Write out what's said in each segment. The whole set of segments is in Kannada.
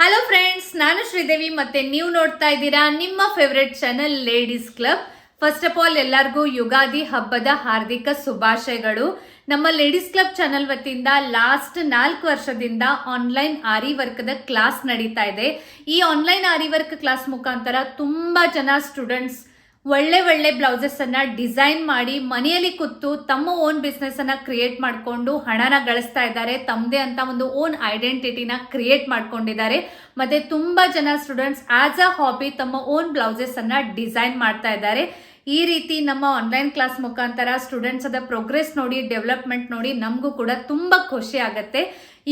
ಹಲೋ ಫ್ರೆಂಡ್ಸ್ ನಾನು ಶ್ರೀದೇವಿ ಮತ್ತೆ ನೀವು ನೋಡ್ತಾ ಇದ್ದೀರಾ ನಿಮ್ಮ favourite channel ladies club first of all ಎಲ್ಲರಿಗೂ ಯುಗಾದಿ ಹಬ್ಬದ ಹಾರ್ದಿಕ ಶುಭಾಶಯಗಳು. ನಮ್ಮ ಲೇಡೀಸ್ ಕ್ಲಬ್ ಚಾನೆಲ್ ವತಿಯಿಂದ ಲಾಸ್ಟ್ ನಾಲ್ಕು ವರ್ಷದಿಂದ ಆನ್ಲೈನ್ ಆರಿ ವರ್ಕ್ದ ಕ್ಲಾಸ್ ನಡೀತಾ ಇದೆ. ಈ ಆನ್ಲೈನ್ ಆರಿ ವರ್ಕ್ ಕ್ಲಾಸ್ ಮುಖಾಂತರ ತುಂಬಾ ಜನ ಸ್ಟೂಡೆಂಟ್ಸ್ ಒಳ್ಳೆ ಒಳ್ಳೆ ಬ್ಲೌಸಸ್ ಅನ್ನ ಡಿಸೈನ್ ಮಾಡಿ ಮನೆಯಲ್ಲಿ ಕೂತು ತಮ್ಮ ಓನ್ ಬಿಸ್ನೆಸ್ಸನ್ನು ಕ್ರಿಯೇಟ್ ಮಾಡಿಕೊಂಡು ಹಣನ ಗಳಿಸ್ತಾ ಇದ್ದಾರೆ. ತಮ್ಮದೇ ಅಂತ ಒಂದು ಓನ್ ಐಡೆಂಟಿಟಿನ ಕ್ರಿಯೇಟ್ ಮಾಡ್ಕೊಂಡಿದ್ದಾರೆ. ಮತ್ತೆ ತುಂಬಾ ಜನ ಸ್ಟೂಡೆಂಟ್ಸ್ ಆಸ್ ಅ ಹಾಬಿ ತಮ್ಮ ಓನ್ ಬ್ಲೌಸಸ್ ಅನ್ನ ಡಿಸೈನ್ ಮಾಡ್ತಾ ಇದ್ದಾರೆ. ಈ ರೀತಿ ನಮ್ಮ ಆನ್ಲೈನ್ ಕ್ಲಾಸ್ ಮುಖಾಂತರ ಸ್ಟೂಡೆಂಟ್ಸ್ ಅದ ಪ್ರೋಗ್ರೆಸ್ ನೋಡಿ ಡೆವಲಪ್ಮೆಂಟ್ ನೋಡಿ ನಮಗೂ ಕೂಡ ತುಂಬಾ ಖುಷಿ ಆಗುತ್ತೆ.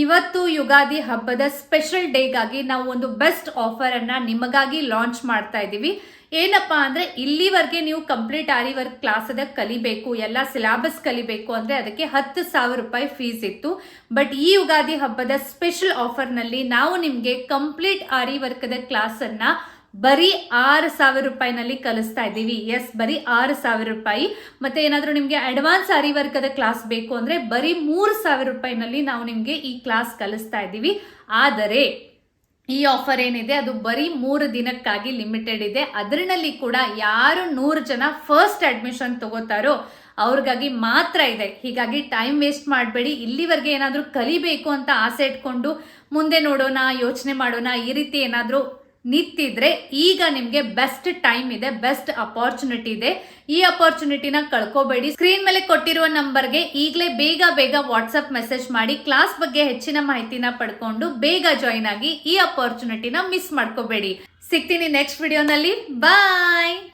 ಇವತ್ತು ಯುಗಾದಿ ಹಬ್ಬದ ಸ್ಪೆಷಲ್ ಡೇಗಾಗಿ ನಾವು ಒಂದು ಬೆಸ್ಟ್ ಆಫರ್ ಅನ್ನ ನಿಮಗಾಗಿ ಲಾಂಚ್ ಮಾಡ್ತಾ ಇದ್ದೀವಿ. ಏನಪ್ಪಾ ಅಂದ್ರೆ ಇಲ್ಲಿವರೆಗೆ ನೀವು ಕಂಪ್ಲೀಟ್ ಆರಿ ವರ್ಕ್ ಅದ ಕಲಿಬೇಕು, ಎಲ್ಲ ಸಿಲಾಬಸ್ ಕಲಿಬೇಕು ಅಂದ್ರೆ ಅದಕ್ಕೆ ಹತ್ತು ಸಾವಿರ ರೂಪಾಯಿ ಫೀಸ್ ಇತ್ತು. ಬಟ್ ಈ ಯುಗಾದಿ ಹಬ್ಬದ ಸ್ಪೆಷಲ್ ಆಫರ್ನಲ್ಲಿ ನಾವು ನಿಮಗೆ ಕಂಪ್ಲೀಟ್ ಆರಿ ವರ್ಕದ ಕ್ಲಾಸ್ ಅನ್ನ ಬರೀ ಆರು ಸಾವಿರ ರೂಪಾಯಿನಲ್ಲಿ ಕಲಿಸ್ತಾ ಇದ್ದೀವಿ. ಎಸ್ ಬರೀ ಆರು ಸಾವಿರ ರೂಪಾಯಿ. ಮತ್ತೆ ಏನಾದರೂ ನಿಮಗೆ ಅಡ್ವಾನ್ಸ್ ಅರಿವರ್ಗದ ಕ್ಲಾಸ್ ಬೇಕು ಅಂದ್ರೆ ಬರೀ ಮೂರು ಸಾವಿರ ರೂಪಾಯಿನಲ್ಲಿ ನಾವು ನಿಮಗೆ ಈ ಕ್ಲಾಸ್ ಕಲಿಸ್ತಾ ಇದ್ದೀವಿ. ಆದರೆ, ಈ ಆಫರ್ ಏನಿದೆ, ಅದು ಬರೀ ಮೂರು ದಿನಕ್ಕಾಗಿ ಲಿಮಿಟೆಡ್ ಇದೆ. ಅದರಲ್ಲಿ ಕೂಡ ಯಾರು ನೂರು ಜನ ಫಸ್ಟ್ ಅಡ್ಮಿಷನ್ ತಗೋತಾರೋ ಅವ್ರಿಗಾಗಿ ಮಾತ್ರ ಇದೆ. ಹೀಗಾಗಿ ಟೈಮ್ ವೇಸ್ಟ್ ಮಾಡಬೇಡಿ. ಇಲ್ಲಿವರೆಗೆ ಏನಾದರೂ ಕಲಿಬೇಕು ಅಂತ ಆಸೆ ಇಟ್ಕೊಂಡು ಮುಂದೆ ನೋಡೋಣ, ಯೋಚನೆ ಮಾಡೋಣ, ಈ ರೀತಿ ಏನಾದರೂ ನಿಂತಿದ್ರೆ ಈಗ ನಿಮ್ಗೆ ಬೆಸ್ಟ್ ಟೈಮ್ ಇದೆ ಬೆಸ್ಟ್ ಅಪಾರ್ಚುನಿಟಿ ಇದೆ. ಈ ಅಪಾರ್ಚುನಿಟಿನ ಕಳ್ಕೋಬೇಡಿ. ಸ್ಕ್ರೀನ್ ಮೇಲೆ ಕೊಟ್ಟಿರುವ ನಂಬರ್ಗೆ ಈಗಲೇ ಬೇಗ ಬೇಗ ವಾಟ್ಸಪ್ ಮೆಸೇಜ್ ಮಾಡಿ ಕ್ಲಾಸ್ ಬಗ್ಗೆ ಹೆಚ್ಚಿನ ಮಾಹಿತಿನ ಪಡ್ಕೊಂಡು ಬೇಗ ಜಾಯಿನ್ ಆಗಿ ಈ ಅಪಾರ್ಚುನಿಟಿನ ಮಿಸ್ ಮಾಡ್ಕೋಬೇಡಿ. ಸಿಗ್ತೀನಿ ನೆಕ್ಸ್ಟ್ ವಿಡಿಯೋನಲ್ಲಿ ಬಾಯ್